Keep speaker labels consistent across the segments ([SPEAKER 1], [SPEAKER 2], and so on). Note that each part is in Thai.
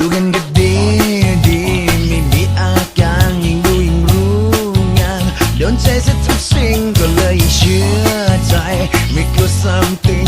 [SPEAKER 1] อยู่กันก็ดีดีไม่มีอาการยิ่งดูยิ่งรู้งานโดนใจซะทุกสิงก็เลยเชื่อใจ ไม่กลัซ้ำเตื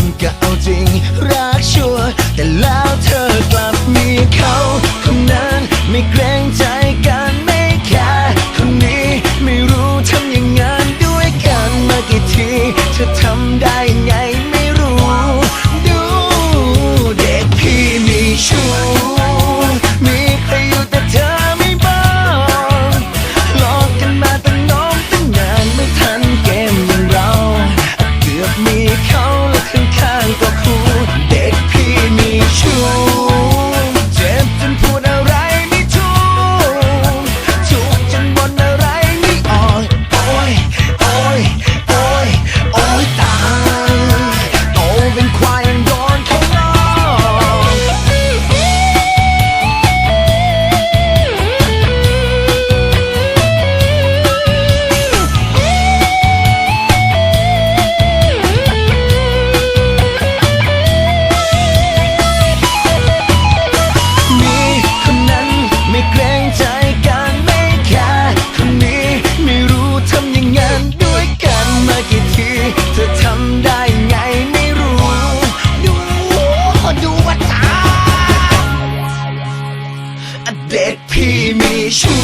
[SPEAKER 1] shoot.